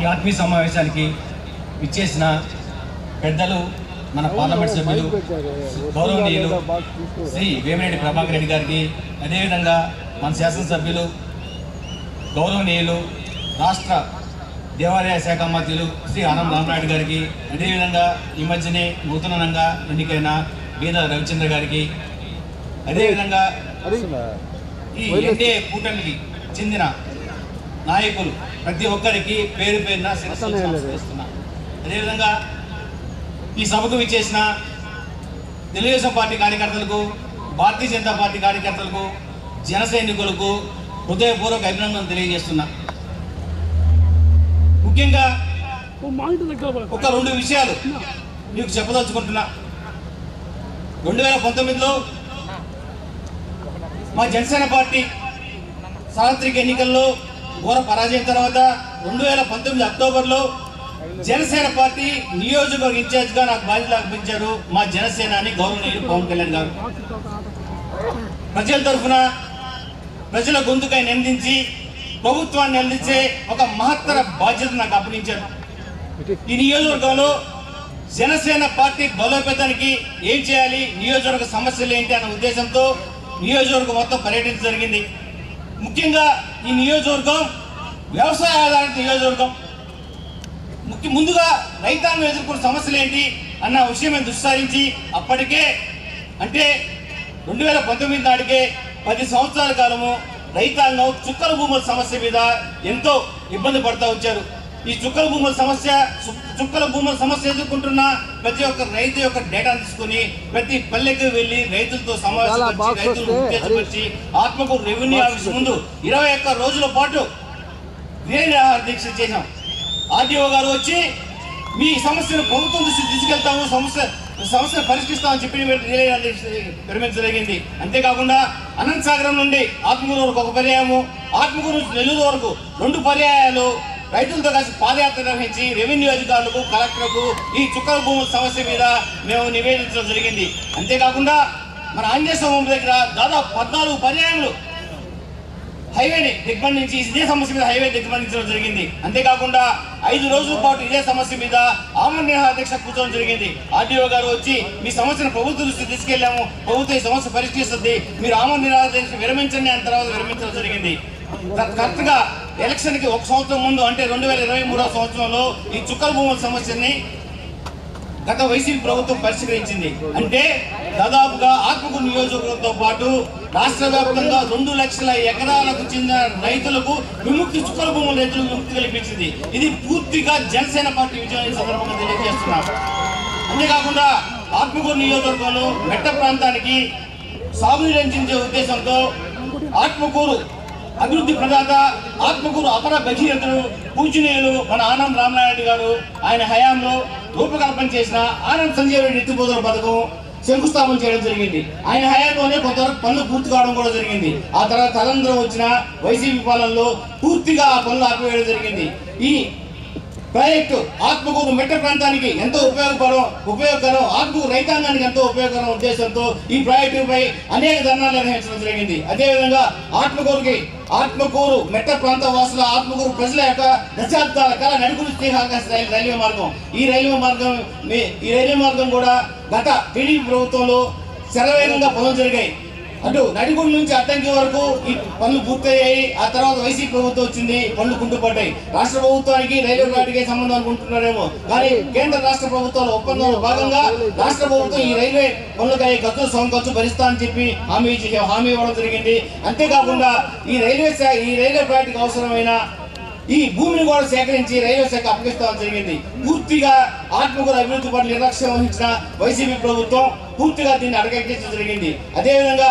ఈ ఆత్మీయ సమావేశానికి ఇచ్చేసిన పెద్దలు మన పార్లమెంట్ సభ్యులు గౌరవనీయులు శ్రీ వేమిరెడ్డి ప్రభాకర్ రెడ్డి గారికి అదేవిధంగా మన శాసనసభ్యులు గౌరవనీయులు రాష్ట్ర దేవాలయ శాఖ మంత్రులు శ్రీ ఆనం రామనాయుడు గారికి అదేవిధంగా ఈ మధ్యనే నూతనంగా ఎన్నికైన బీద రవిచంద్ర గారికి అదేవిధంగా ఈ ఎన్డీఏ కూటమికి చెందిన నాయకులు ప్రతి ఒక్కరికి పేరు పేరున అదేవిధంగా ఈ సభకు విచ్చేసిన తెలుగుదేశం పార్టీ కార్యకర్తలకు భారతీయ జనతా పార్టీ కార్యకర్తలకు జన సైనికులకు హృదయపూర్వక అభినందనలు తెలియజేస్తున్నా. ముఖ్యంగా ఒక రెండు విషయాలు మీకు చెప్పదలుచుకుంటున్నా. రెండు వేల పంతొమ్మిదిలో మా జనసేన పార్టీ సార్వత్రిక ఎన్నికల్లో ఘోర పరాజయం తర్వాత రెండు వేల పంతొమ్మిది అక్టోబర్లో జనసేన పార్టీ నియోజకవర్గ ఇన్ఛార్జ్గా నాకు బాధ్యత అర్పించారు మా జనసేనాని గౌరవనీయులు పవన్ కళ్యాణ్ గారు. ప్రజల తరఫున ప్రజల గొంతుకై నిందించి ప్రభుత్వాన్ని అందించే ఒక మహత్తర బాధ్యత నాకు అప్పగించారు. ఈ నియోజకవర్గంలో జనసేన పార్టీ బలోపేతానికి ఏం చేయాలి నియోజకవర్గ సమస్యలు ఏంటి అన్న ఉద్దేశంతో నియోజకవర్గం మొత్తం పర్యటించడం జరిగింది. ముఖ్యంగా ఈ నియోజకవర్గం వ్యవసాయ ఆధారిత నియోజకవర్గం. ముఖ్య ముందుగా రైతాంగం ఎదుర్కొన్న సమస్యలు ఏంటి అన్న విషయం మేము దుస్సారించి అప్పటికే అంటే రెండు వేల పంతొమ్మిది నాటికే పది సంవత్సరాల కాలము రైతాంగం చుక్కల భూముల సమస్య మీద ఎంతో ఇబ్బంది పడుతూ వచ్చారు. ఈ చుక్కల భూముల సమస్య చుక్కల భూముల సమస్య ఎదుర్కొంటున్న ప్రతి ఒక్క రైతు యొక్క డేటా తీసుకుని ప్రతి పల్లెకి వెళ్ళి రైతులతో సమావేశపరిచి ఉత్తేజపరిచి ఆత్మకూరు రెవెన్యూ ఆఫీస్ ముందు ఇరవై ఒక్క రోజుల పాటు నిరాహార దీక్ష చేశాం. ఆర్డీఓ గారు వచ్చి మీ సమస్యను ప్రభుత్వం దృష్టికి తీసుకెళ్తాము సమస్య సమస్యను పరిష్కరిస్తామని చెప్పి విరమించడం జరిగింది. అంతేకాకుండా అనంత సాగరం నుండి ఆత్మకూరు వరకు ఒక పర్యాయము ఆత్మకూరు నుంచి నెల్లూరు వరకు రెండు పర్యాయాలు రైతులతో కలిసి పాదయాత్ర నిర్వహించి రెవెన్యూ అధికారులకు కలెక్టర్కు ఈ చుక్కల భూముల సమస్య మీద మేము నివేదించడం జరిగింది. అంతేకాకుండా మన ఆంజనేయ దగ్గర దాదాపు పద్నాలుగు పర్యాయములు హైవేని దిగ్బంధించి ఇదే సమస్య మీద హైవే దిగ్బంధించడం జరిగింది. అంతేకాకుండా ఐదు రోజుల పాటు ఇదే సమస్య మీద ఆమరణ నిరాహార దీక్ష కూర్చోవడం జరిగింది. ఆర్డీఓ గారు వచ్చి మీ సమస్యను ప్రభుత్వ దృష్టికి తీసుకెళ్ళాము ప్రభుత్వం ఈ సమస్య పరిష్కరిస్తుంది. మీరు ఆమరణ నిరాహార దీక్ష విరమించండి అని తర్వాత విరమించడం జరిగింది. కరెక్ట్గా ఎలక్షన్కి ఎలక్షన్కి ఒక సంవత్సరం ముందు అంటే రెండు వేల ఇరవై మూడో సంవత్సరంలో ఈ చుక్కల భూముల సమస్యని గత వైసీపీ ప్రభుత్వం పరిష్కరించింది. అంటే దాదాపుగా ఆత్మకూరు నియోజకవర్గంతో పాటు రాష్ట్ర వ్యాప్తంగా రెండు లక్షల ఎకరాలకు చెందిన రైతులకు విముక్తి చుక్కల భూముల రైతులకు విముక్తి కల్పించింది. ఇది పూర్తిగా జనసేన పార్టీ విజయం సందర్భంగా తెలియజేస్తున్నాం. అంతేకాకుండా ఆత్మకూరు నియోజకవర్గంలో మెట్ట ప్రాంతానికి సాగునీరు అందించే ఉద్దేశంతో ఆత్మకూరు అభివృద్ధి ప్రదాత ఆత్మకూరు అపర భగీరథుడు పూజనీయులు మన ఆనంద్ రామనారాయణ గారు ఆయన హయాంలో రూపకల్పన చేసిన ఆనంద్ సంజయ్ రెడ్డి ఎత్తిపోతల పథకం శంకుస్థాపన చేయడం జరిగింది. ఆయన హయాంలోనే కొంతవరకు పనులు పూర్తి కావడం కూడా జరిగింది. ఆ తర్వాత తదనంతరం వచ్చిన వైసీపీ పాలనలో పూర్తిగా ఆ పనులు ఆపివేయడం జరిగింది. ఈ ప్రాజెక్టు ఆత్మకూరు మెట్ట ప్రాంతానికి ఎంతో ఉపయోగకరం ఉపయోగకరం ఆత్మకూరు రైతాంగానికి ఎంతో ఉపయోగకరం ఉద్దేశంతో ఈ ప్రాజెక్టుపై అనేక ధర్నాలు నిర్వహించడం జరిగింది. అదేవిధంగా ఆత్మకూరుకి ఆత్మకూరు మెట్ట ప్రాంత వాసుల ఆత్మకూరు ప్రజల యొక్క దశాబ్దాల కాల నడుపులు శ్రీహాకాశ రైల్వే మార్గం. ఈ రైల్వే మార్గం ఈ రైల్వే మార్గం కూడా గత టీడీపీ ప్రభుత్వంలో శరవేగంగా పనులు జరిగాయి. అటు నడిగుండు నుంచి అడ్డంకి వరకు ఈ పనులు పూర్తయ్యాయి. ఆ తర్వాత వైసీపీ ప్రభుత్వం వచ్చింది పనులు కుంటుపడ్డాయి రాష్ట్ర ప్రభుత్వానికి రైల్వే ప్రాజెక్టుకే సంబంధం అనుకుంటున్నారేమో. కానీ కేంద్ర రాష్ట్ర ప్రభుత్వాల ఒప్పందంలో భాగంగా రాష్ట్ర ప్రభుత్వం ఈ రైల్వే పనులకై ఖర్చు సొంత ఖర్చు భరిస్తా అని చెప్పి హామీ ఇచ్చి- హామీ ఇవ్వడం జరిగింది. అంతేకాకుండా ఈ రైల్వే ఈ రైల్వే ప్రాజెక్టుకు అవసరమైన ఈ భూమిని కూడా సేకరించి రైల్వే శాఖ అప్పగిస్తామని జరిగింది. పూర్తిగా ఆత్మకూర అభివృద్ధి పట్ల నిర్లక్ష్యం వహించిన వైసీపీ ప్రభుత్వం పూర్తిగా దీన్ని అడగెక్కించడం జరిగింది. అదేవిధంగా